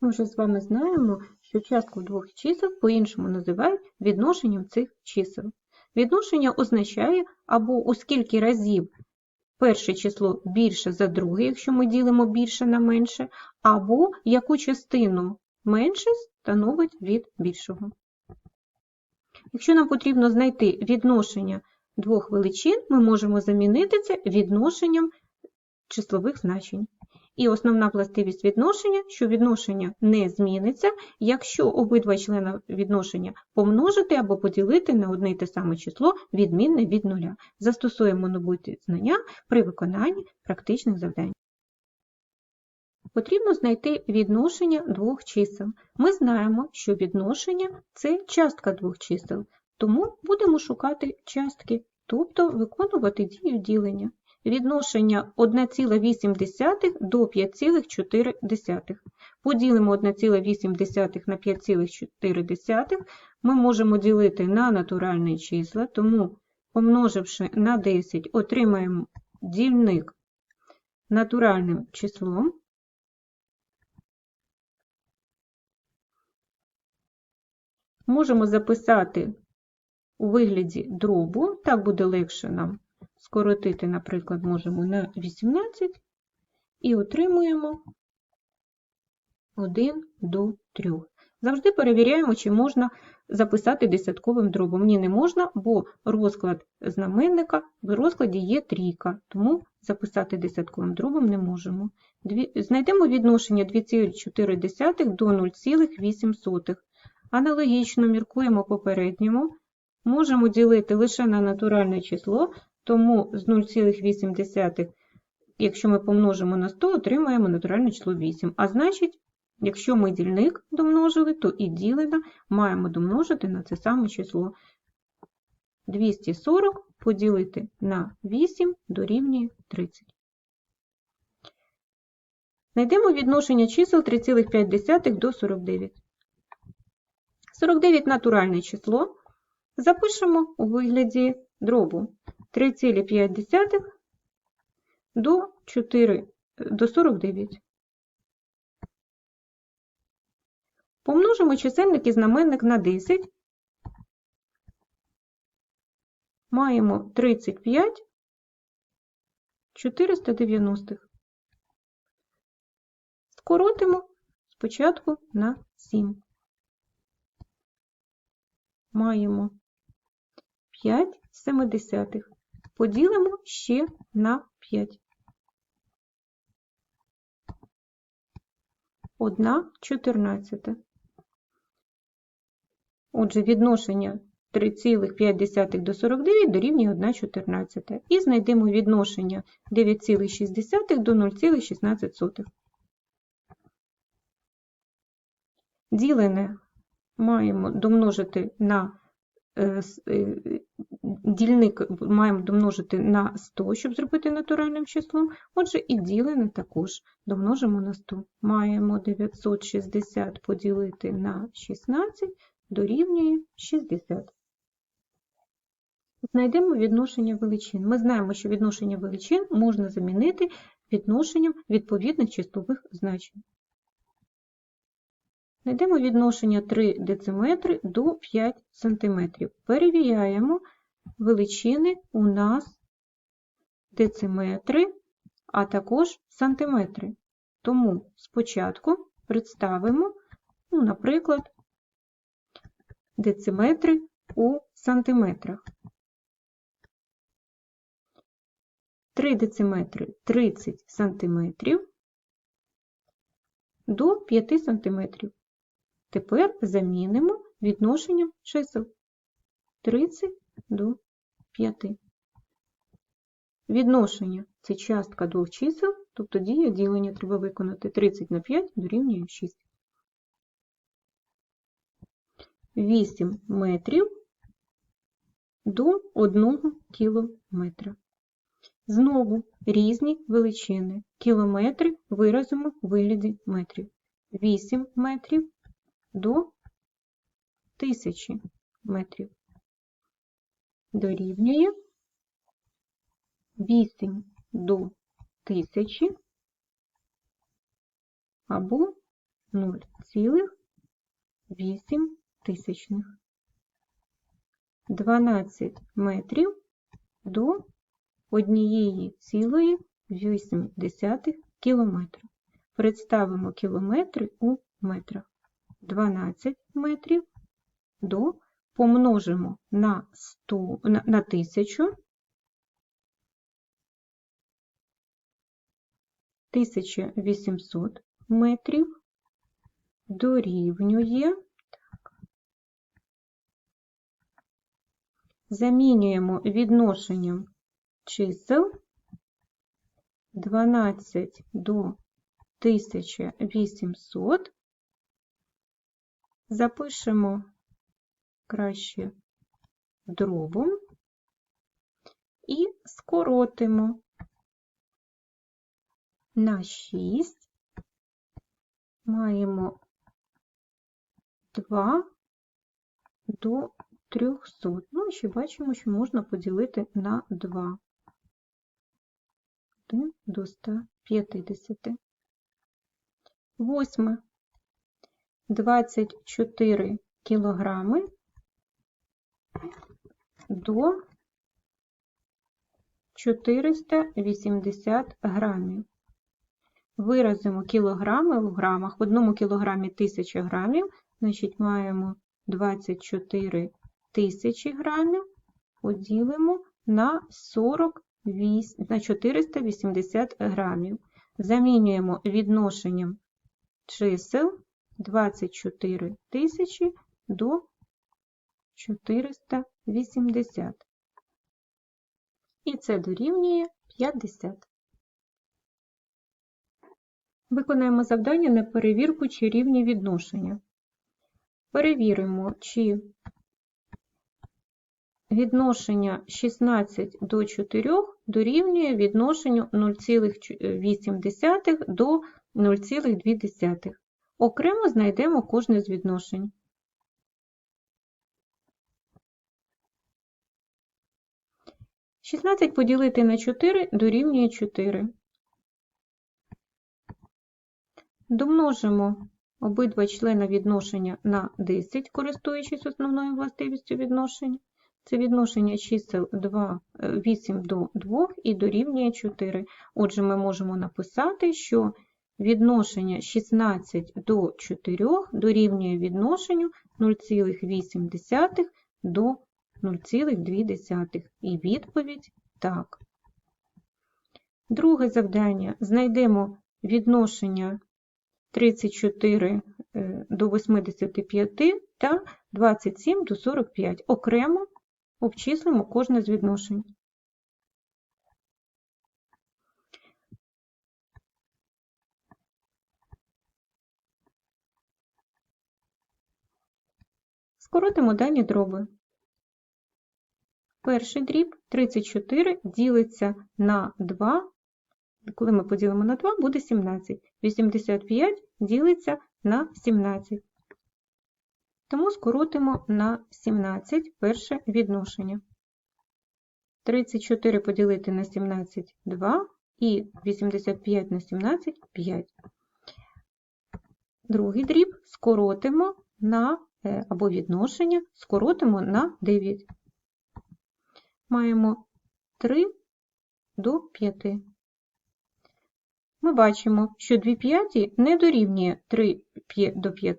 Ми вже з вами знаємо, що частку двох чисел по-іншому називають відношенням цих чисел. Відношення означає або у скільки разів перше число більше за друге, якщо ми ділимо більше на менше, або яку частину менше становить від більшого. Якщо нам потрібно знайти відношення двох величин, ми можемо замінити це відношенням числових значень. І основна властивість відношення, що відношення не зміниться, якщо обидва члени відношення помножити або поділити на одне й те саме число, відмінне від нуля. Застосуємо набуті знання при виконанні практичних завдань. Потрібно знайти відношення двох чисел. Ми знаємо, що відношення це частка двох чисел, тому будемо шукати частки, тобто виконувати дію ділення відношення 1,8 до 5,4. Поділимо 1,8 на 5,4, ми можемо ділити на натуральні числа, тому, помноживши на 10, отримаємо дільник натуральним числом. Можемо записати у вигляді дробу, так буде легше нам скоротити, наприклад, можемо на 18 і отримуємо 1 до 3. Завжди перевіряємо, чи можна записати десятковим дробом. Ні, не можна, бо розклад знаменника в розкладі є трійка, тому записати десятковим дробом не можемо. Знайдемо відношення 2,4 до 0,8. Аналогічно міркуємо попередньому. Можемо ділити лише на натуральне число, тому з 0,8, якщо ми помножимо на 100, отримаємо натуральне число 8. А значить, якщо ми дільник домножили, то і ділена маємо домножити на це саме число. 240 поділити на 8 дорівнює 30. Знайдемо відношення чисел 3,5 до 49. 49 натуральне число. Запишемо у вигляді дробу 3,5 до 4, до 49. Помножимо чисельник і знаменник на 10. Маємо 35 490. Скоротимо спочатку на 7. Маємо 5 семидесятих. Поділимо ще на 5. 1 чотирнадцята. Отже, відношення 3,5 до 49 дорівнює 1 чотирнадцята. І знайдемо відношення 9,6 до 0,16. Ділене маємо домножити на дільник маємо домножити на 100, щоб зробити натуральним числом. Отже, і ділене також домножимо на 100. Маємо 960 поділити на 16 дорівнює 60. Знайдемо відношення величин. Ми знаємо, що відношення величин можна замінити відношенням відповідних числових значень. Знайдемо відношення 3 дециметри до 5 см. Перевіряємо величини у нас дециметри, а також сантиметри. Тому спочатку представимо, ну, наприклад, дециметри у сантиметрах. 3 дециметри 30 сантиметрів до 5 сантиметрів. Тепер замінимо відношенням чисел 30 до 5. Відношення це частка двох чисел, тобто дія ділення треба виконати 30 на 5 дорівнює 6. 8 метрів до 1 кілометра. Знову різні величини. Кілометри виразимо в вигляді метрів. 8 метрів до тисячі метрів. Дорівнює 8 до тисячі або 0,8 тисячних. 12 метрів до 1,8 кілометра. Представимо кілометри у метрах. 12 метрів до помножимо на 100, на, на 1000, 1800 метрів дорівнює, так, замінюємо відношенням чисел 12 до 1800, запишемо краще дробом і скоротимо на 6 маємо 2 до 300. Ну, і ще бачимо, що можна поділити на 2. 1 до 150. Восьме. 24 кілограми до 480 грамів. Виразимо кілограми в грамах. В одному кілограмі 1000 грамів, значить маємо 24 тисячі грамів, поділимо на 48, на 480 грамів. Замінюємо відношенням чисел 24 тисячі до 480. І це дорівнює 50. Виконаємо завдання на перевірку, чи рівні відношення. Перевіримо, чи відношення 16 до 4 дорівнює відношенню 0,8 до 0,2. Окремо знайдемо кожне з відношень. Шістнадцять поділити на 4 дорівнює 4. Домножимо обидва члена відношення на 10, користуючись основною властивістю відношення. Це відношення чисел 2, 8 до 2 і дорівнює 4. Отже, ми можемо написати, що відношення 16 до 4 дорівнює відношенню 0,8 до 0,2. І відповідь так. Друге завдання. Знайдемо відношення 34 е, до 85 та 27 до 45. Окремо обчислимо кожне з відношень. Скоротимо дані дроби. Перший дріб 34 ділиться на 2 коли ми поділимо на 2, буде 17. 85 ділиться на 17. Тому скоротимо на 17 перше відношення. 34 поділити на 17 2 і 85 на 17 5. Другий дріб скоротимо на або відношення скоротимо на 9. Маємо 3 до 5 ми бачимо, що 2 п'яті не дорівнює 3 до 5,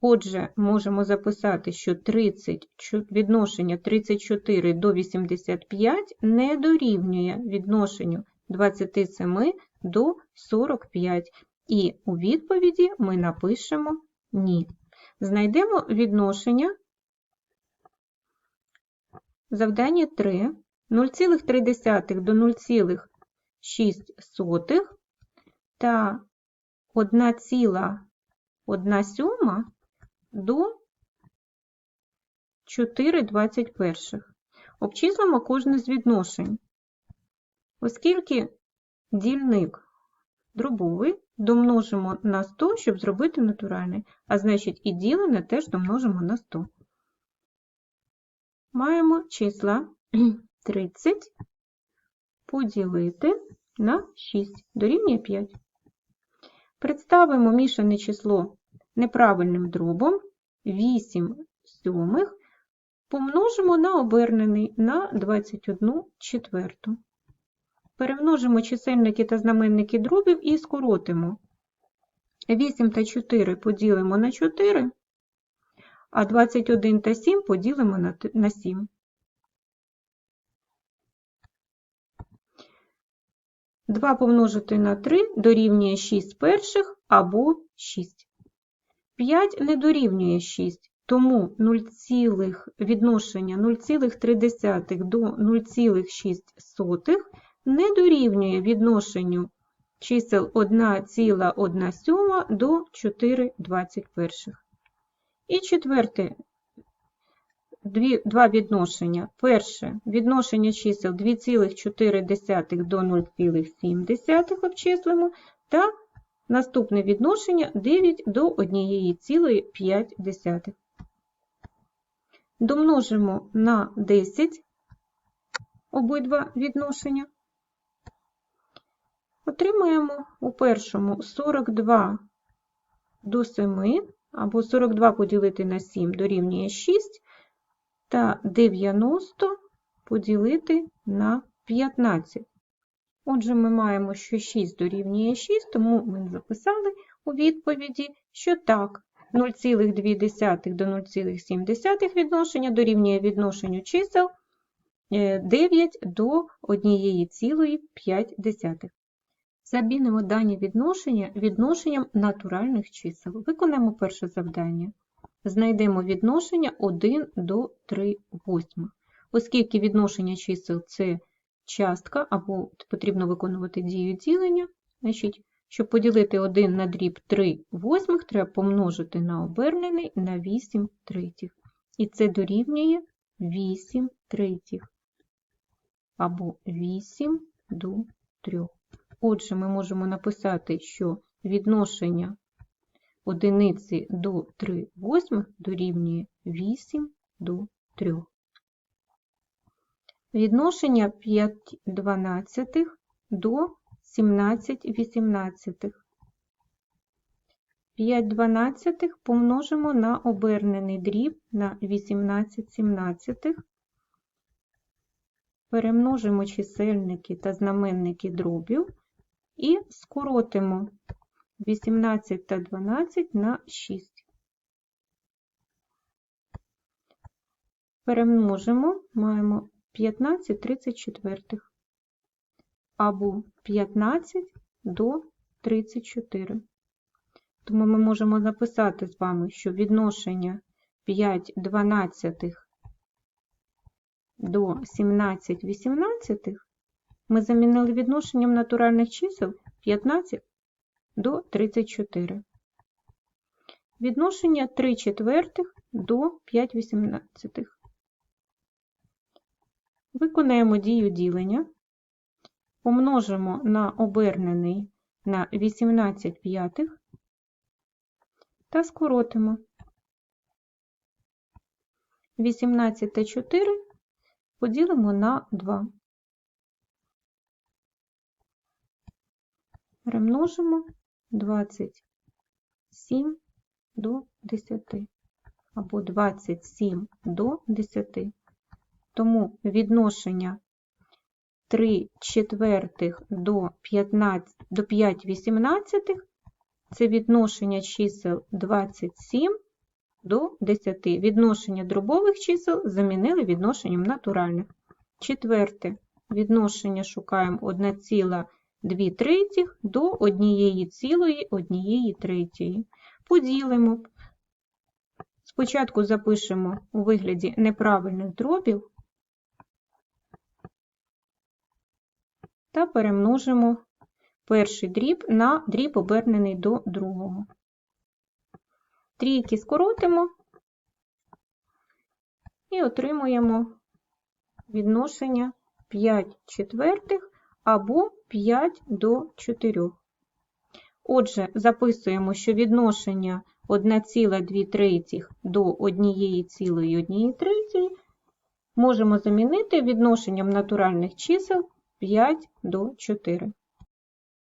отже, можемо записати, що 30, відношення 34 до 85 не дорівнює відношенню 27 до 45. І у відповіді ми напишемо ні. Знайдемо відношення завдання 3 0,3 до 0,6 та 1,1 до 4,21. Обчислимо кожне з відношень. Оскільки дільник дробовий, домножимо на 100, щоб зробити натуральний, а значить і ділене теж домножимо на 100. Маємо числа 30 поділити на 6 дорівнює 5. Представимо мішане число неправильним дробом 8 сьомих помножимо на обернений на 21 четверту. Перемножимо чисельники та знаменники дробів і скоротимо. 8 та 4 поділимо на 4, а 21 та 7 поділимо на 7. Два помножити на 3 дорівнює 6 перших або 6. 5 не дорівнює 6, тому 0, цілих- відношення 0,3 до 0,6 не дорівнює відношенню чисел 1,1 до 4,21. І четверте, дві, два відношення. Перше, відношення чисел 2,4 до 0,7 обчислимо, та наступне відношення 9 до 1,5. Домножимо на 10 обидва відношення. Отримаємо у першому 42 до 7, або 42 поділити на 7 дорівнює 6, та 90 поділити на 15. Отже, ми маємо, що 6 дорівнює 6, тому ми записали у відповіді, що так, 0,2 до 0,7 відношення дорівнює відношенню чисел е, 9 до 1,5. Замінимо дані відношення відношенням натуральних чисел. Виконаємо перше завдання. Знайдемо відношення 1 до 3 восьмих. Оскільки відношення чисел це частка, або потрібно виконувати дію ділення, значить, щоб поділити 1 на дріб 3 восьмих, треба помножити на обернений на 8 третіх. І це дорівнює 8 третіх, або 8 до 3. Отже, ми можемо написати, що відношення одиниці до 3 восьмих дорівнює 8 до 3. Відношення 5 дванадцятих до 17 вісімнадцятих. 5 дванадцятих помножимо на обернений дріб на 18 сімнадцятих. Перемножимо чисельники та знаменники дробів і скоротимо 18 та 12 на 6. Перемножимо, маємо 15 34 або 15 до 34. Тому ми можемо записати з вами, що відношення 5 дванадцятих до 17 вісімнадцятих ми замінили відношенням натуральних чисел 15 до 34. Відношення 3 четвертих до 5 вісімнадцятих. Виконаємо дію ділення, помножимо на обернений на 18 п'ятих та скоротимо. 18 та 4 поділимо на 2. Перемножимо 27 до 10 або 27 до 10. Тому відношення 3 четвертих до 15 до 5 вісімнадцятих це відношення чисел 27 до 10. Відношення дробових чисел замінили відношенням натуральних. Четверте відношення шукаємо 1,2 третіх до 1,1 третьої. Поділимо. Спочатку запишемо у вигляді неправильних дробів та перемножимо перший дріб на дріб обернений до другого. Трійки скоротимо і отримуємо відношення 5 четвертих або 5 до 4. Отже, записуємо, що відношення 1,2 третіх до 1,1 третьої можемо замінити відношенням натуральних чисел 5 до 4.